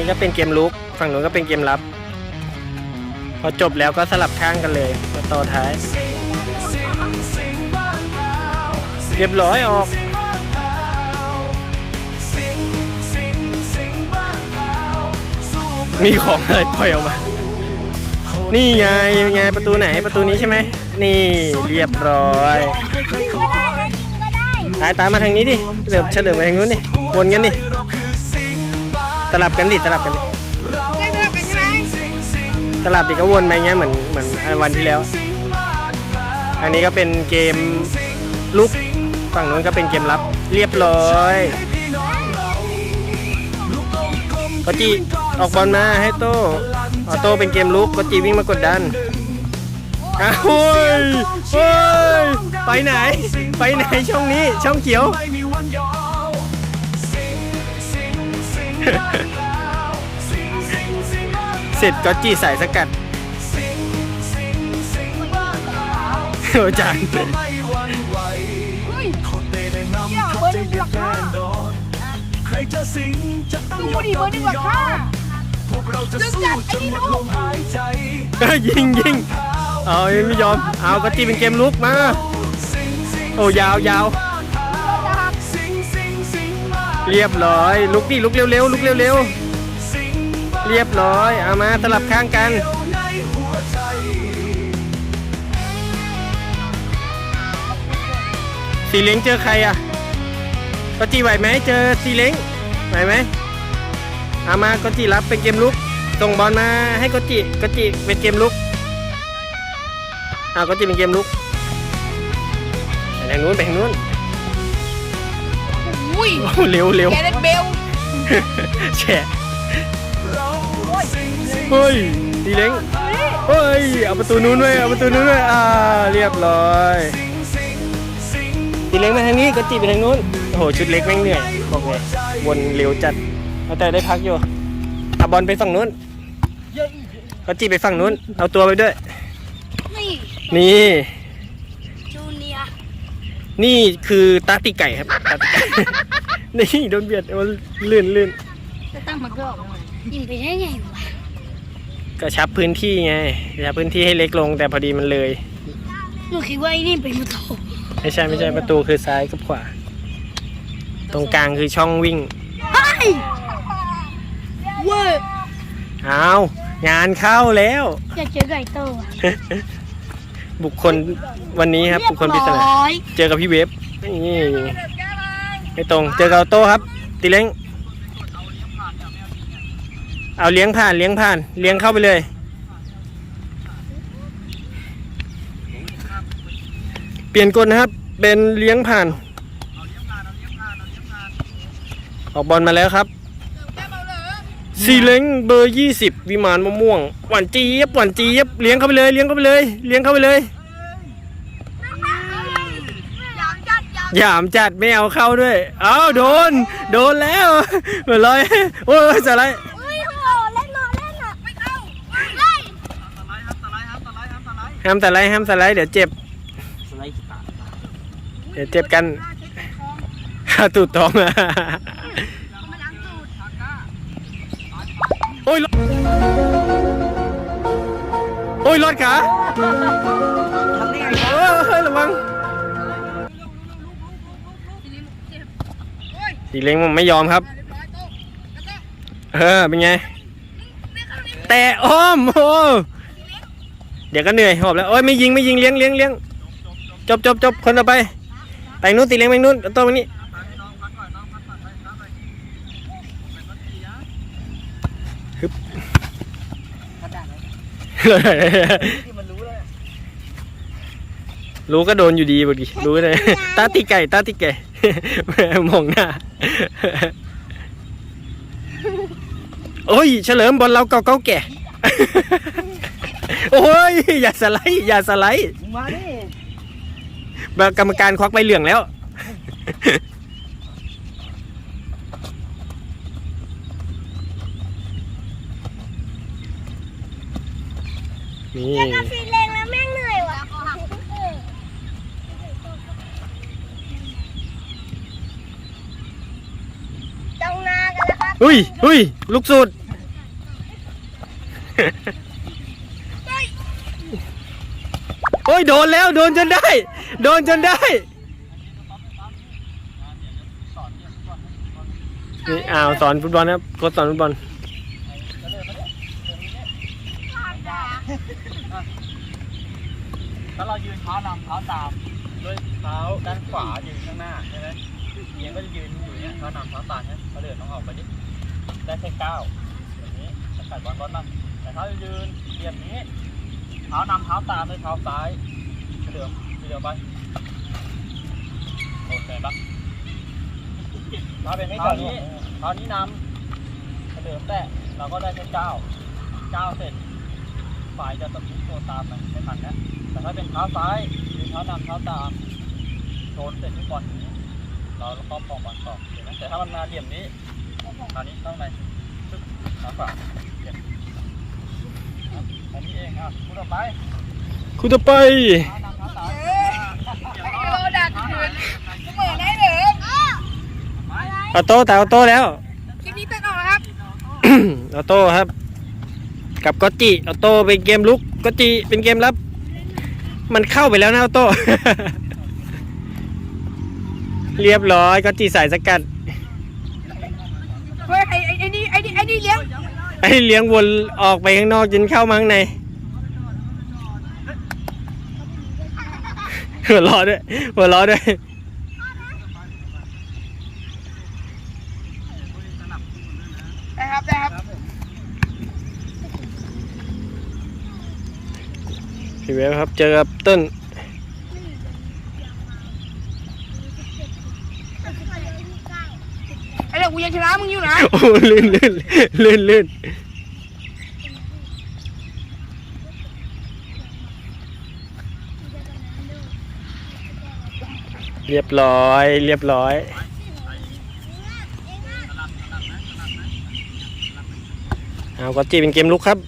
นี้ก็เป็นเกมลุก ฝั่งนู้นก็เป็นเกมรับ พอจบแล้วก็สลับข้างกันเลยมาต่อท้าย เรียบร้อยออก มีของอะไรปล่อยออกมา นี่ไงไงประตูไหนประตูนี้ใช่ไหม นี่เรียบร้อยตายตามมาทางนี้ดิเดี๋ยวเฉลิมไปทางนู้นดิวนกันดิ สลับกันดิสลับกันดิสลับดิก็วนไปเงี้ยเหมือนเหมือนวันที่แล้ว อันนี้ก็เป็นเกมลุกฝั่งนู้นก็เป็นเกมรับเรียบร้อยก็จีออกบอลมาให้โต้ออโต้เป็นเกมลุกก็จีวิ่งมากดดันอ้าวเฮ้ยเฮ้ยไปไหน ไปไหนช่องนี้ช่องเขียว เสร็จก็จีสายสกัดโอ้จานเฮ้ยเนี่ยเบอร์หนึ่งมูลค่าใครจะสิงจะต้องดูดิเบอร์หนึ่งมูลค่าพวกเราจะสู้จนหมดลมหายใจเอ้ยยิงยิงเอาไม่ยอม เอาก็จีเป็นเกมลุกมา โอ้ยาวยาวสิงสิงสิงมา เรียบร้อย ลุกดิลุกเร็วๆลุกเร็วๆเรียบร้อย เอามาสลับข้างกันสีเล้งเจอใครอะก็จีไหวไหมเจอสีเล้งไหวไหมเอามาก็จีรับเป็นเกมลุกส่งบอลมาให้ก็จีก็จีเป็นเกมลุกเอาก็จีเป็นเกมลุกไปทางนู้นไปทางนู้น อุ้ยโอ้เร็วเร็วแกเล่นเบลแฉะเฮ้ยสีเล้งเฮ้ยเอาประตูนู้นด้วยเอาประตูนู้นด้วยอ่าเรียบร้อยสีเล้งมาทางนี้ก็จีไปทางนู้นโอ้โหชุดเล็กแม่งเหนื่อยบอกเลยวนเร็วจัดเอาแต่ได้พักอยู่เอาบอลไปฝั่งนู้นก็จีไปฝั่งนู้น เอาตัวไปด้วยนี่นี่จูเนียร์ นี่คือตาติไก่ครับตาติไก่ นี่โดนเบียดเอาลื่นลื่นจะตั้งมาเกิลยิงไปได้ไงวะกระชับพื้นที่ไงกระชับพื้นที่ให้เล็กลง แต่พอดีมันเลย หนูคิดว่าไอ้นี่เป็นประตูไม่ใช่ไม่ใช่ประตูคือซ้ายกับขวา ตรงกลางคือช่องวิ่งเฮ้ยเว้ยเอางานเข้าแล้วอยากเจอไก่โตอะ บุคคลวันนี้ครับ บุคคลปริศนาเรียบร้อยเจอกับพี่เวฟนี่ไม่ตรง เจอกับออโต้ครับ ตีเล้งเอาเลี้ยงผ่านเลี้ยงผ่าน เลี้ยงเข้าไปเลย เปลี่ยนกฎนะครับ เป็นเลี้ยงผ่าน ออกบอลมาแล้วครับ สีเล้งเบอร์ยี่สิบวิมานมะม่วงหวานจี๊ยบหวานจี๊ยบเลี้ยงเข้าไปเลยเลี้ยงเข้าไปเลยเลี้ยงเข้าไปเลยหยามจัดไม่เอาเข้าด้วย เอาโดน โดนแล้วเหมือนลอยโอ้ยจะไรเฮ้ยโหเล่นหน่อยเล่นหน่อยไม่เข้าเฮ้ยห้ามแต่ไรห้ามแต่ไรเดี๋ยวเจ็บเดี๋ยวเจ็บกันตูดตองอะ โอ้ยรถโอ้ยรถขาเออเฮ้ยระวังสีเล้งมันไม่ยอมครับ เออ เป็นไง แต่อ้อมโอ้เดี๋ยวก็เหนื่อยหอบแล้วโอ้ยไม่ยิงไม่ยิงเลี้ยงเลี้ยงเลี้ยงจบจบจบคนต่อไปไปนู้นตีเลี้ยงไปนู้นเอาตัวมานี่ รู้ก็โดนอยู่ดีบดีรู้เลยตาตีไก่ตาตีไก่ มองหน้า โอ้ย เฉลิมบอลเราเก่าเก่าแก่ โอ้ย อย่าสไลด์อย่าสไลด์มาดิแบบกรรมการควักใบเหลืองแล้ว นี่สีแรงแล้วแม่งเหนื่อยว่ะจ้องหน้ากันนะครับอุ้ยอุ้ยลูกสุด โอ้ยโดนแล้วโดนจนได้ โดนจนได้ นี่อ้าวสอนฟุตบอลนะครับโค้ชสอนฟุตบอล ถ้าเรายืนเท้านำเท้าตาม ด้วยเท้าด้านขวายืนข้างหน้าใช่ไหมเอียงก็จะยืนอยู่เนี้ยเท้านำเท้าตามใช่ไหมเขาเดินต้องออกไปดิดได้แค่ก้าวอย่างนี้สกัดบอลบอลมาแต่ถ้ายืนเหยียบนี้ เท้านำเท้าตามด้วยเท้าซ้ายเดิมเดิมไปโอเคปะเท้าเป็นไม่ก่อนนี้เท้านี้นำเดิมแต่เราก็ได้แค่ก้าวก้าวเสร็จฝ่ายจะตะคุบตัวตามมันไม่ทันนะ แต่ถ้าเป็นเท้าซ้ายหรือเท้านำเท้าตามโดนเสร็จทุกบอลอย่างนี้ เราครอบครองบอลต่อเห็นไหมแต่ถ้ามันมาเหลี่ยมนี้คราวนี้ต้องไปซึกเท้าขวาเหลี่ยมครับแค่นี้เองอะพูดต่อไปคู่ต่อไปเท้านำเท้าตามเราดักคืนเสมอได้เลยออโต้แต่ออโต้แล้วคลิปนี้ตัดออกนะครับออโต้ครับ กับก็จิออโต้เป็นเกมลุกก็จิเป็นเกมรับ มันเข้าไปแล้วนะออโต้ เรียบร้อยก็จิสายสกัด เฮ้ยไอ้ไอ้ไอ้นี่ไอ้นี่ไอ้นี่เลี้ยงไอ้เลี้ยงวนออกไปข้างนอกจนเข้ามาข้างในหัวเร้อด้วยหัวเร้อด้วยได้ครับได้ครับ พี่เวฟครับ เจอกับเต้นไอ้เด็กกูยังชนะมึงอยู่นะโอ้ลื่นลื่นลื่นลื่นเรียบร้อย เรียบร้อยเอาก็จีเป็นเกมลุกครับ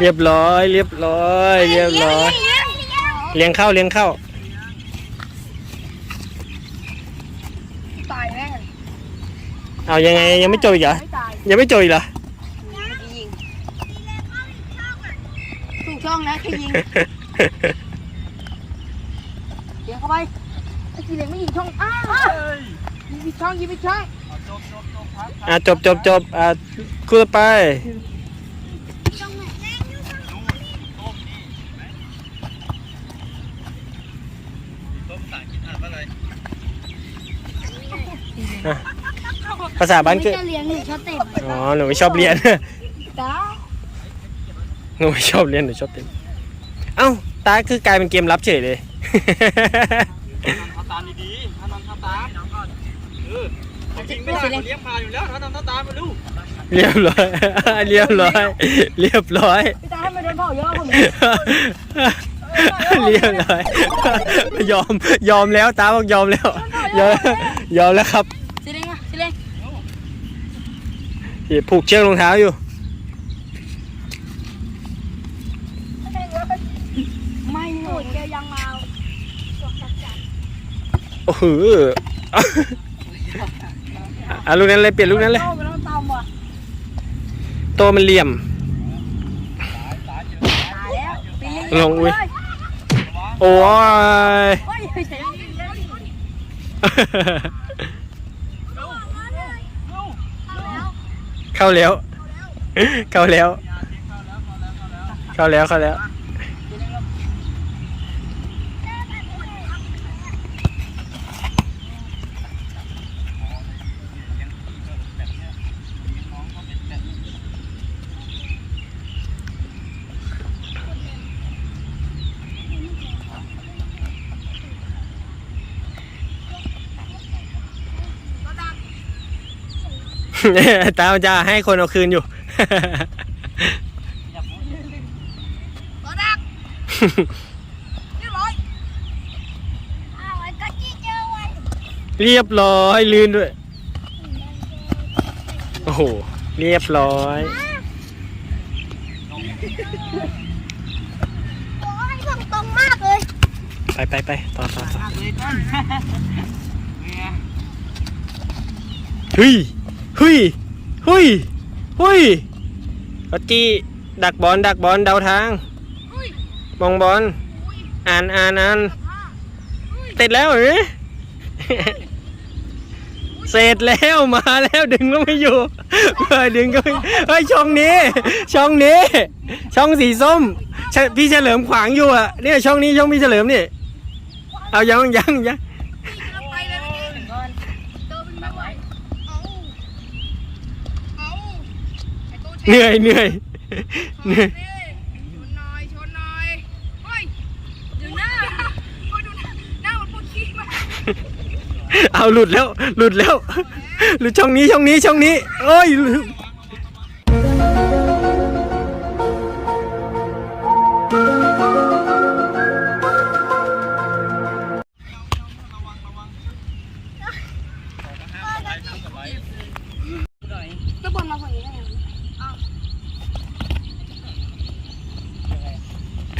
เรียบร้อย เรียบร้อย เรียบร้อย เลี้ยงเข้าเลี้ยงเข้าตายแน่เอายังไงยังไม่จบอีกเหรอไม่ตายยังไม่จบอีกเหรอยิงถูกช่องนะแค่ยิงเลี้ยงเข้าไปไอ้ทีเลี้ยงไม่ยิงช่องอ้าวยิงผิดช่องยิงผิดช่องเอาจบจบจบครับอะจบจบจบอะคู่ต่อไป ต้มสารกินอ่านว่าอะไร ภาษาบ้านเกิดจะเลี้ยงหรือชอบเตะบอลอ๋อหนูไม่ชอบเรียนตาหนูไม่ชอบเรียนหนูชอบเต้นเอ้าตาคือกลายเป็นเกมลับเฉยเลยเท้าตามดีๆเท้านำเท้าตามเออเขายิงไม่ได้เขาเลี้ยงพาอยู่แล้วเท้านำเท้าตามมาดูเรียบร้อย เรียบร้อย เรียบร้อย พี่ตาให้มาโดนเผาเยอะผมเรียบร้อย ยอมยอมแล้วตาบอกยอมแล้วยอมยอมแล้วครับ สิเล้งมาสิเล้ง ผูกเชือกรองเท้าอยู่ ไม่หโหนูดเจอยังมาตัวจัดจัดโอ้โหอะลูกนั้นเลยเปลี่ยนลูกนั้นเลย โตไปแล้วตามว่ะโตมันเหลี่ยมตายแล้วปีนี้ลงอุ้ยโอ้ย เข้าแล้ว เข้าแล้ว เข้าแล้ว เข้าแล้ว เข้าแล้ว ตามจะให้คนเอาคืนอยู่ตัวดักเรียบร้อยอ้าวไอ้กัจจิเจอวันเรียบร้อยลื่นด้วย โอ้โห เรียบร้อยโอ้ยตรงตรงมากเลย ไปไปไปต่อต่อต่อเลยต้น เนี่ยเฮ้ยเฮ้ยหุยหุยเขาจี้ดักบอลดักบอลเดาทางอุ้ยมองบอลอุ้ยอ่านอ่านอ่านผ้าอุ้ยติดแล้วเหรอเสร็จแล้วมาแล้วดึงก็ไม่อยู่เฮ้ยดึงก็ไม่เฮ้ยช่องนี้ ช่องนี้ ช่องสีส้มใช่พี่เฉลิมขวางอยู่อะเนี่ยช่องนี้ช่องพี่เฉลิมนี่เอายังยังยัง เราไปเลยเมื่อกี้เดินเป็นไม่ไหวเอาเอาไอ้ตู้ เชเหนื่อยเหนื่อยเหนื่อยชนหน่อยชนหน่อยเฮ้ยดูหน้าโอ้ยดูหน้าหน้าเหมันปวดขี้มากเอาหลุดแล้ว หลุดแล้ว หลุดช่องนี้ช่องนี้ช่องนี้โอ้ย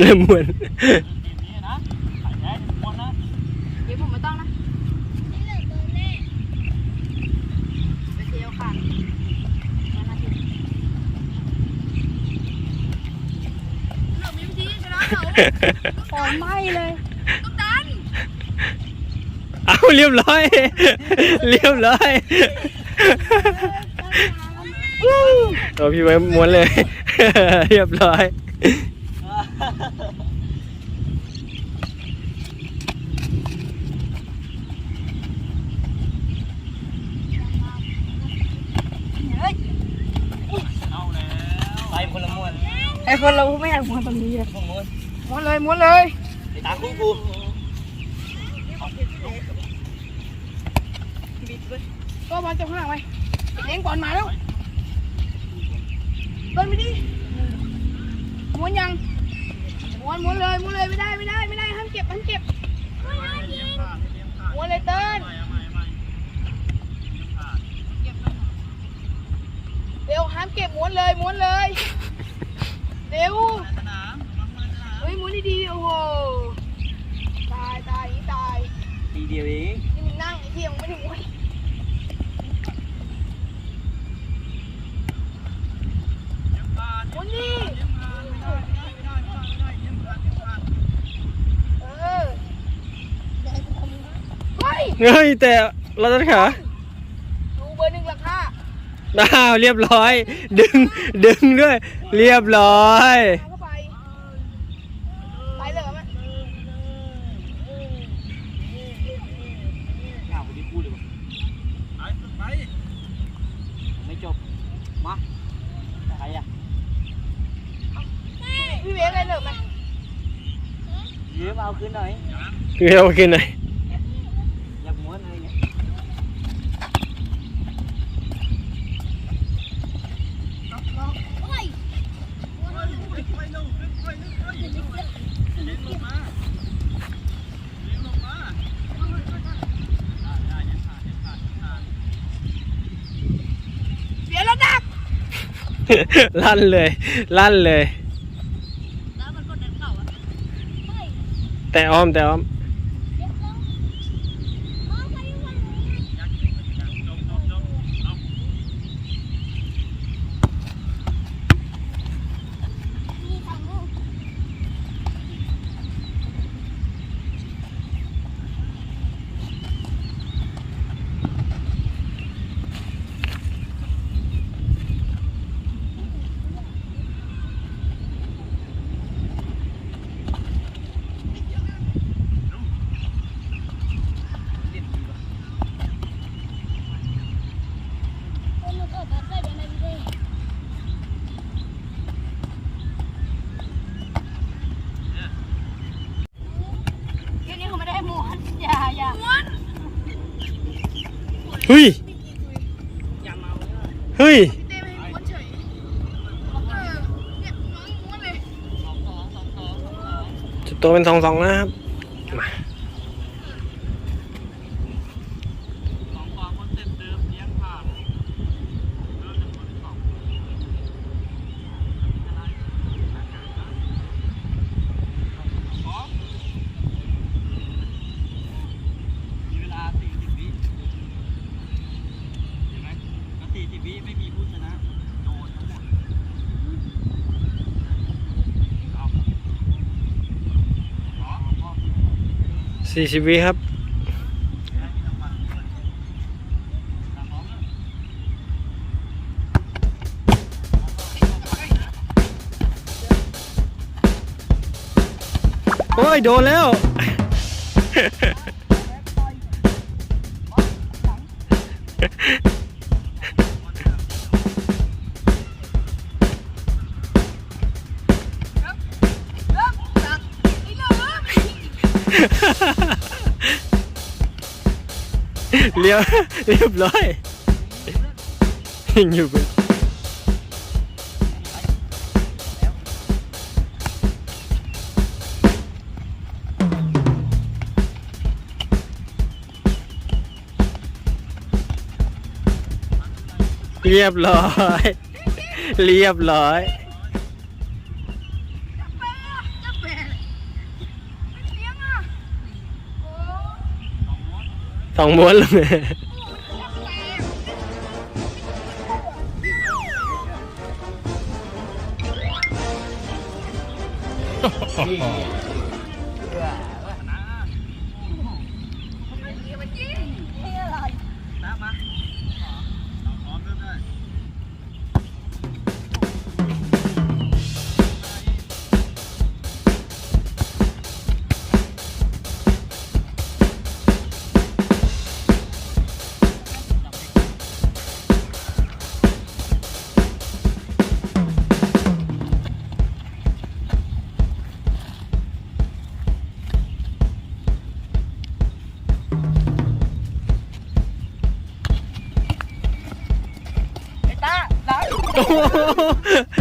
เริ่มเหมือนเกมนี้นะใครแพ้มอสนะเดี๋ยวผมไม่ต้องนะไปเที่ยวค่ะนั่นนาทีเรามีวิธีชนะเขาปอยไหมเลยต้องดันเอาเรียบร้อย เรียบร้อยตัวพี่ไว้ม้วนเลย เรียบร้อย เอาแล้วไปคนละม้วน ไอ้ คนเราไม่อยากม้วนตรงนี้เลยพวกม้วนม้วนเลยม้วนเลยไปตามคู่กูก็บอลจะข้างหลังไปเลี้ยงบอลมาแล้วเดินไปดิม้วนยังม้วนม้วนเลยม้วนเลยไม่ได้ไม่ได้ไม่ได้ห้ามเก็บห้ามเก็บม้วนเลยเติ้ลเร็วห้ามเก็บม้วนเลยม้วนเลย เร็วเฮ้ยม้วนดีๆโอ้โหตายตายอย่างนี้ตายทีเดียวเองนี่มึงนั่งไอ้เหี้ยมึงไม่ได้ม้วนม้วนนี่เออเฮ้ยเฮ้ยแต่เราจะขาดูเบอร์หนึ่งราคาอ้าวเรียบร้อย ดึงดึงด้วย เรียบร้อยเอาเข้าไปไปเลยไหมงานคนที่พูดเลยว่ะไปไปไม่จบ มาใครอะพี่เวฟอะไรเหรอไหมยืมเอาคืนหน่อยเรียบขึ้นหน่อยากม้วนอะไรเงี้ย เสียแล้วดัก ลั่นเลย ลั่นเลยแล้วมันกดดันเข่าอะเฮ้ยแต่อ้อมแต่อ้อม เดี๋ยวลงมองไปวันนี้มีสองลูก Con nó có bắt tay bên này đi. เดี๋ยวนี้เขาไม่ได้ม้วนอย่าอย่าม้วน เฮ้ย ยัง เฮ้ย พี่เต้ไม่ให้ม้วนเฉยเออเนี่ยน้อง เฮ้ย เฮ้ย จุดตัวเป็นสองสองนะครับ มา สองความคอนเซ็ปต์เดิมเลี้ยงผ่านเริ่มจากคนที่สองพร้อมมีเวลา 40 วิเห็นไหมถ้า40 วิไม่มีผู้ชนะ โดนทั้งหมดเอาพร้อมพร้อม สี่สิบวิครับ โอ้ย โดนแล้ว เรียบเรียบร้อยยังอยู่บนเรียบร้อย เรียบร้อย จะแปลไม่เลี้ยงอะโอ้ ส องม้วนเลยน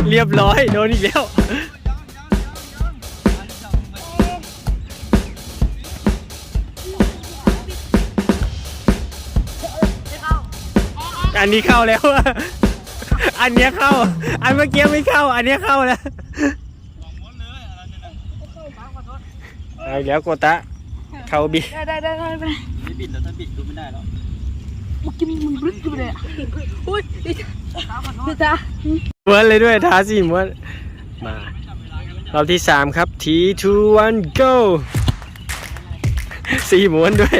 เรียบร้อย โดนอีกแล้ว อันนี้เข้าแล้ว อันเนี้ยเข้า อันเมื่อกี้ไม่เข้า อันเนี้ยเข้าแล้วเอาอีกแล้วโกตะ เข้าบีได้ได้ได้ได้ไป ไม่บิดแล้วถ้าบิดดูไม่ได้แล้วเมื่อกี้มึงรึกอยู่เลยอะอุ้ยดิดิจ้าม้วนเลยด้วยท้าสี่ม้วนมารอบที่สามครับ T 2 1 go สี่ม้วนด้วย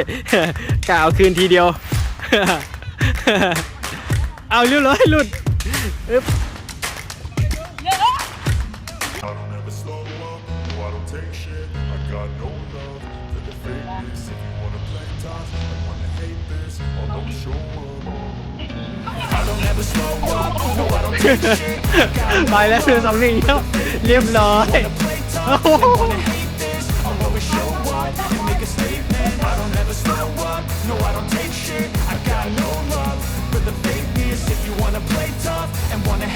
กะเอาคืนทีเดียว เอาเรียบร้อยหลุดอึ๊บ ไปแล้วคือสองหนึ่งแล้วเรียบร้อย play tough and wanna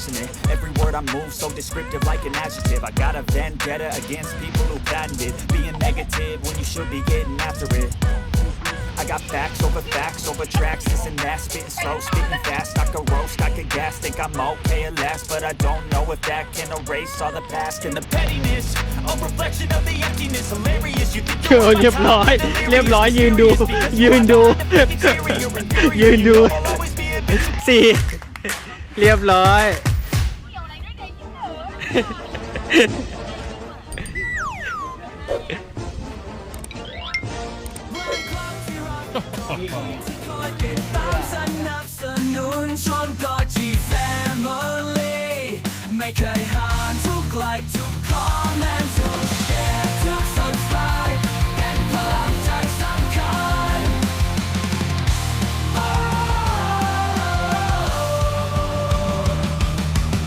hate this I'll always show up and make a statement I don't ever slow up, no I don't take shit I got no love for the fakeness If you wanna play tough and wanna hate this I'll always show up and make a statement Everything I do so instinctive and so passionate Every word I move so descriptive like an adjective I got a vendetta against people who patented Being negative when you should be getting after it I got facts over facts over tracks This and that, spitting slow, spitting fast I could roast, I could gas, think I'm okay at last But I don't know if that can erase all the past And the pettiness, a reflection of the emptiness Hilarious, you think โอ้เรียบร้อย เรียบร้อยยืนดู ยืนดู ยืนดู สี่ เรียบร้อย ยิ่งเหรอสนั